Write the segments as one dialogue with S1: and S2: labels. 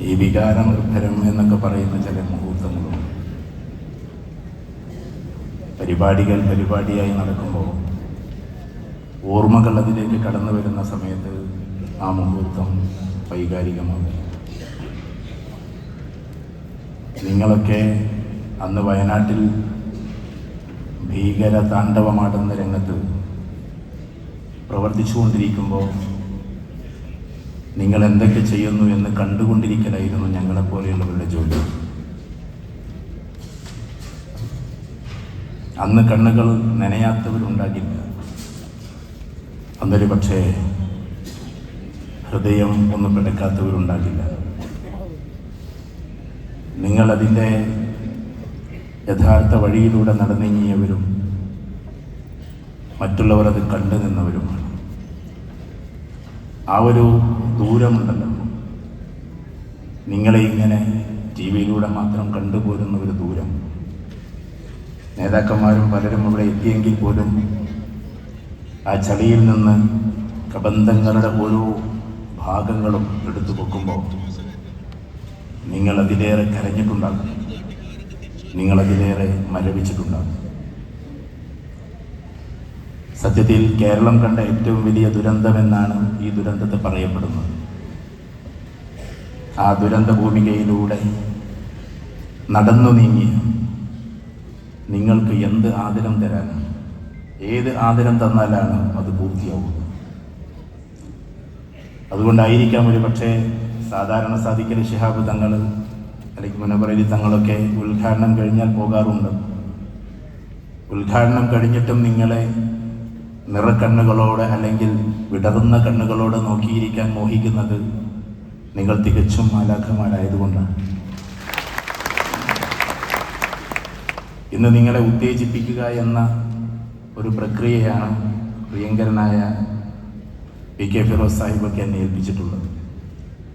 S1: ഈ വികാരനിർഭരം എന്നൊക്കെ പറയുന്ന ചില മുഹൂർത്തങ്ങളുണ്ട് പരിപാടികൾ പരിപാടിയായി നടക്കുമ്പോൾ ഓർമ്മകൾ അതിലേക്ക് കടന്നു വരുന്ന സമയത്ത് ആ മുഹൂർത്തം വൈകാരികമാകും. നിങ്ങളൊക്കെ അന്ന് വയനാട്ടിൽ ഭീകര താണ്ഡവമാടുന്ന രംഗത്ത് പ്രവർത്തിച്ചുകൊണ്ടിരിക്കുമ്പോൾ നിങ്ങൾ എന്തൊക്കെ ചെയ്യുന്നു എന്ന് കണ്ടുകൊണ്ടിരിക്കലായിരുന്നു ഞങ്ങളെപ്പോലെയുള്ളവരുടെ ജോലി. അന്ന് കണ്ണുകൾ നനയാത്തവരുണ്ടാകില്ല അന്നൊരു പക്ഷേ ഹൃദയം ഒന്നും പിടക്കാത്തവരുണ്ടാകില്ല നിങ്ങളതിന്റെ യഥാർത്ഥ വഴിയിലൂടെ നടന്നിങ്ങിയവരും മറ്റുള്ളവർ അത് കണ്ടു നിന്നവരുമാണ്. ആ ഒരു ദൂരമുണ്ടല്ലോ. നിങ്ങളെ ഇങ്ങനെ ടി വിയിലൂടെ മാത്രം കണ്ടുപോരുന്ന ഒരു ദൂരം. നേതാക്കന്മാരും പലരും ഇവിടെ എത്തിയെങ്കിൽ പോലും ആ ചളിയിൽ നിന്ന് കബന്ധങ്ങളുടെ ഓരോ ഭാഗങ്ങളും എടുത്തു പൊക്കുമ്പോൾ നിങ്ങളതിലേറെ കരഞ്ഞിട്ടുണ്ടാകും. നിങ്ങളതിലേറെ മരവിച്ചിട്ടുണ്ടാകും. സത്യത്തിൽ കേരളം കണ്ട ഏറ്റവും വലിയ ദുരന്തമെന്നാണ് ഈ ദുരന്തത്തെ പറയപ്പെടുന്നത്. ആ ദുരന്ത ഭൂമികയിലൂടെ നടന്നു നീങ്ങി നിങ്ങൾക്ക് എന്ത് ആദരം തരാനാണ്? ഏത് ആദരം തന്നാലാണ് അത് പൂർത്തിയാവുക അതുകൊണ്ടായിരിക്കാം ഒരു പക്ഷേ സാധാരണ സാധിക്കൽ ഷിഹാബ് തങ്ങൾ അല്ലെങ്കിൽ മുനബറലി തങ്ങളൊക്കെ ഉദ്ഘാടനം കഴിഞ്ഞാൽ പോകാറുണ്ട്. ഉദ്ഘാടനം കഴിഞ്ഞിട്ടും നിങ്ങളെ നിറക്കണ്ണുകളോടെ അല്ലെങ്കിൽ വിടർന്ന കണ്ണുകളോട് നോക്കിയിരിക്കാൻ മോഹിക്കുന്നത് നിങ്ങൾ തികച്ചും മാലാഖമാരായതുകൊണ്ടാണ്. ഇന്ന് നിങ്ങളെ ഉത്തേജിപ്പിക്കുക എന്ന ഒരു പ്രക്രിയയാണ് പ്രിയങ്കരനായ പി കെ ഫിറോസ് സാഹിബൊക്കെ എന്നെ ഏൽപ്പിച്ചിട്ടുള്ളത്.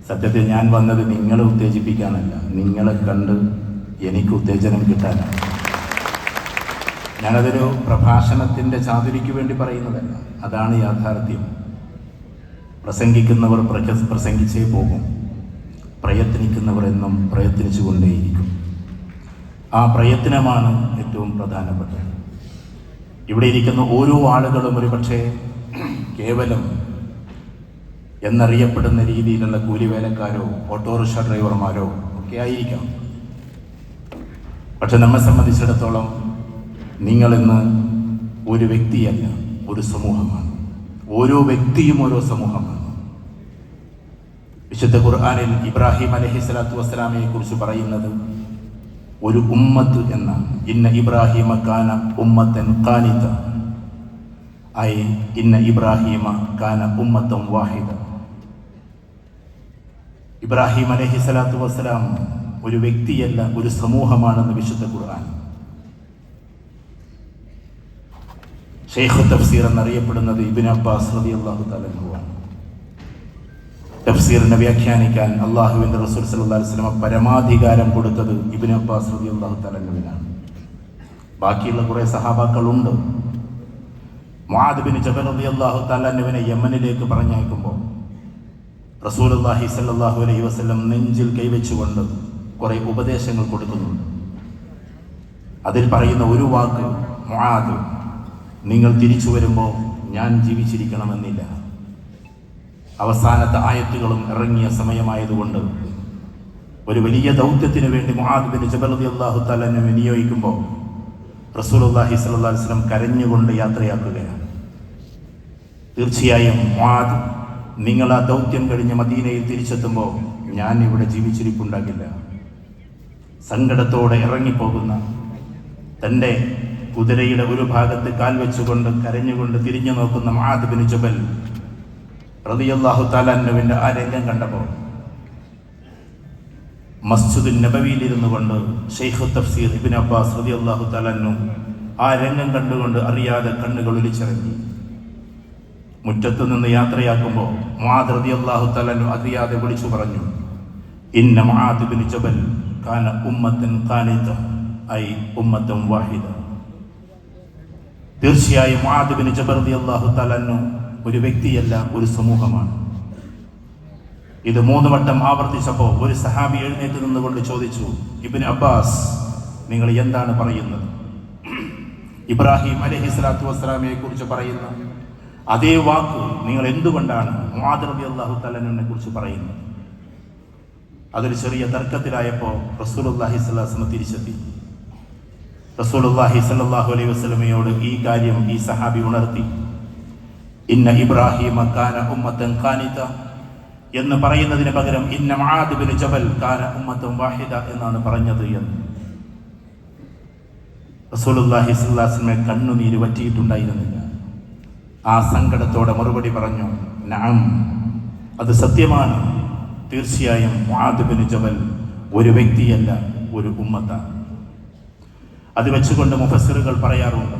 S1: സത്യത്തിൽ ഞാൻ വന്നത് നിങ്ങളെ ഉത്തേജിപ്പിക്കാനല്ല നിങ്ങളെ കണ്ട് എനിക്ക് ഉത്തേജനം കിട്ടാനാണ്. ഞാനതൊരു പ്രഭാഷണത്തിന്റെ ചാതുരിക്ക് വേണ്ടി പറയുന്നതല്ല. അതാണ് യാഥാർത്ഥ്യം. പ്രസംഗിക്കുന്നവർ പ്രസംഗിച്ചേ പോകും. പ്രയത്നിക്കുന്നവർ എന്നും പ്രയത്നിച്ചുകൊണ്ടേയിരിക്കും ആ പ്രയത്നമാണ് ഏറ്റവും പ്രധാനപ്പെട്ടത്. ഇവിടെ ഇരിക്കുന്ന ഓരോ ആളുകളും ഒരു പക്ഷേ കേവലം എന്നറിയപ്പെടുന്ന രീതിയിലുള്ള കൂലിവേലക്കാരോ ഓട്ടോറിക്ഷ ഡ്രൈവർമാരോ ഒക്കെ ആയിരിക്കാം. പക്ഷെ നമ്മെ സംബന്ധിച്ചിടത്തോളം നിങ്ങളിന്ന് ഒരു വ്യക്തിയല്ല ഒരു സമൂഹമാണ്. ഓരോ വ്യക്തിയും ഓരോ സമൂഹമാണ്. വിശുദ്ധ ഖുർആാനിൽ ഇബ്രാഹിം അലഹി സ്വലാത്തു വസ്സലാമയെ കുറിച്ച് പറയുന്നത് ഒരു ഉമ്മത്ത് എന്നാണ്. ഇന്ന ഇബ്രാഹിമ കാന ഉമ്മത്തൻ കാനിത ഐ ഇന്ന ഇബ്രാഹിമ കാന ഉമ്മത്തം വാഹിദ. ഇബ്രാഹിം അലഹി സ്വലാത്തു വസ്സലാം ഒരു വ്യക്തിയല്ല ഒരു സമൂഹമാണെന്ന് വിശുദ്ധ ഖുർആൻ ഷെയ്ഖ് തഫ്സീർ എന്നറിയപ്പെടുന്നത് ഇബിൻ അബ്ബാസ് റതി അള്ളാഹു തലഹുവാണ് തഫ്സീറിനെ വ്യാഖ്യാനിക്കാൻ അള്ളാഹുവിന്റെ റസൂൽ അലൈഹി വസല്ലം പരമാധികാരം കൊടുത്തത് ഇബിൻ അബ്ബാസ് റതി അള്ളാഹു തലഹുവിനാണ് ബാക്കിയുള്ള കുറേ സഹാബാക്കളുണ്ട്. ബിൻ ജബൽ റതി അള്ളാഹു തലഹുവിനെ യമനിലേക്ക് പറഞ്ഞയക്കുമ്പോൾ റസൂലുള്ളാഹി സല്ലല്ലാഹു അലൈഹി വസല്ലം നെഞ്ചിൽ കൈവച്ചുകൊണ്ട് കുറേ ഉപദേശങ്ങൾ കൊടുക്കുന്നുണ്ട്. അതിൽ പറയുന്ന ഒരു വാക്ക് മുആദ് നിങ്ങൾ തിരിച്ചു വരുമ്പോൾ ഞാൻ ജീവിച്ചിരിക്കണമെന്നില്ല. അവസാനത്തെ ആയത്തുകളും ഇറങ്ങിയ സമയമായതുകൊണ്ട് ഒരു വലിയ ദൗത്യത്തിന് വേണ്ടി മുആദ് ജബലി അള്ളാഹു തലനെ വിനിയോഗിക്കുമ്പോൾ റസൂലുള്ളാഹി അള്ളാഹി അലൈഹി വസല്ലം കരഞ്ഞുകൊണ്ട് യാത്രയാക്കുകയാണ്. തീർച്ചയായും മുആദ് നിങ്ങൾ ആ ദൗത്യം കഴിഞ്ഞ് മദീനയിൽ തിരിച്ചെത്തുമ്പോൾ ഞാൻ ഇവിടെ ജീവിച്ചിരിപ്പുണ്ടാകില്ല. സങ്കടത്തോടെ ഇറങ്ങിപ്പോകുന്ന തന്റെ കുതിരയുടെ ഒരു ഭാഗത്ത് കാൽ വെച്ചുകൊണ്ട് കരഞ്ഞുകൊണ്ട് തിരിഞ്ഞു നോക്കുന്ന മഹാദ് ബിൻ ജബൽ റളിയല്ലാഹു താലാന്നുവിന്റെ ആ രംഗം കണ്ടപ്പോൾ മസ്ജിദുൻ നബവിയിലിരുന്നു കൊണ്ട് ഷെയ്ഖ് തഫ്സീർ ഇബിൻ അബ്ബാസ് റളിയല്ലാഹു താലാന്നു ആ രംഗം കണ്ടുകൊണ്ട് അറിയാതെ കണ്ണുകൾ ഒലിച്ചിറങ്ങി. മുറ്റത്ത് നിന്ന് യാത്രയാക്കുമ്പോൾ മുഹാദ് റതി അള്ളാഹു താലാനു അറിയാതെ വിളിച്ചു പറഞ്ഞു ഇന്ന മുആദ് ബിൻ ജബൽ കാന ഉമ്മത്തൻ കാനിത്തം ഐ ഉമ്മത്തും വാഹിദ തീർച്ചയായും ആദിബിന് ജബർദി അള്ളാഹു തലന്നു ഒരു വ്യക്തിയല്ല ഒരു സമൂഹമാണ്. ഇത് മൂന്ന് വട്ടം ആവർത്തിച്ചപ്പോൾ ഒരു സഹാബി എഴുന്നേറ്റ് നിന്നുകൊണ്ട് ചോദിച്ചു ഇബിൻ അബ്ബാസ് നിങ്ങൾ എന്താണ് പറയുന്നത്? ഇബ്രാഹിം അലഹി സ്വലാത്തു വസ്സലാമിയെ കുറിച്ച് പറയുന്ന അതേ വാക്ക് നിങ്ങൾ എന്തുകൊണ്ടാണ് മാതൃബി അള്ളാഹു തലനെ കുറിച്ച് പറയുന്നത്? അതൊരു ചെറിയ തർക്കത്തിലായപ്പോൾ അള്ളാഹി സ്വലാസ്മ തിരിച്ചെത്തി. റസൂലുല്ലാഹി സല്ലല്ലാഹു അലൈഹി വസല്ലമയോട് ഈ കാര്യം ഈ സഹാബി ഉണർത്തി. ഇന്ന ഇബ്രാഹിം കാന ഉമ്മത്തൻ കാനിത എന്ന് പറയുന്നതിന് പകരം ഇന്ന മആദ് ബിൻ ജബൽ കാന ഉമ്മത്തൻ വാഹിദ എന്നാണ് പറഞ്ഞത് എന്ന്. റസൂലുല്ലാഹി അലൈഹി കണ്ണുനീര് പറ്റിയിട്ടുണ്ടായിരുന്നില്ല ആ സങ്കടത്തോടെ മറുപടി പറഞ്ഞു നഅം അത് സത്യമാണ്. തീർച്ചയായും മുആദ് ബിൻ ജബൽ ഒരു വ്യക്തിയല്ല ഒരു ഉമ്മത്താണ്. അത് വെച്ചുകൊണ്ട് മുഫസ്സിറുകൾ പറയാറുണ്ട്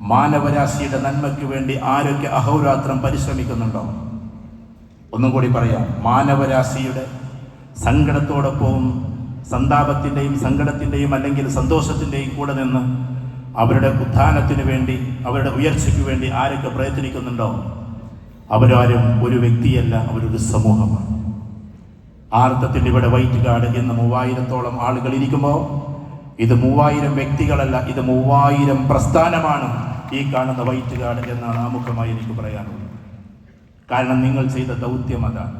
S1: മാനവരാശിയുടെ നന്മയ്ക്ക് വേണ്ടി ആരൊക്കെ അഹോരാത്രം പരിശ്രമിക്കുന്നുണ്ടോ? ഒന്നും കൂടി പറയാം മാനവരാശിയുടെ സങ്കടത്തോടൊപ്പവും സന്താപത്തിന്റെയും സങ്കടത്തിന്റെയും അല്ലെങ്കിൽ സന്തോഷത്തിന്റെയും കൂടെ നിന്ന് അവരുടെ ഉത്ഥാനത്തിന് വേണ്ടി അവരുടെ ഉയർച്ചയ്ക്ക് വേണ്ടി ആരൊക്കെ പ്രയത്നിക്കുന്നുണ്ടോ? അവരാരും ഒരു വ്യക്തിയല്ല അവരൊരു സമൂഹമാണ്. ആർത്തത്തിൽ ഇവിടെ വൈറ്റ് കാർഡ് എന്ന മൂവായിരത്തോളം ആളുകൾ ഇരിക്കുമ്പോൾ ഇത് മൂവായിരം വ്യക്തികളല്ല ഇത് മൂവായിരം പ്രസ്ഥാനമാണ് ഈ കാണുന്ന വൈറ്റ് കാർഡ് എന്നാണ് ആമുഖമായി എനിക്ക് പറയാനുള്ളത്. കാരണം നിങ്ങൾ ചെയ്ത ദൗത്യം അതാണ്.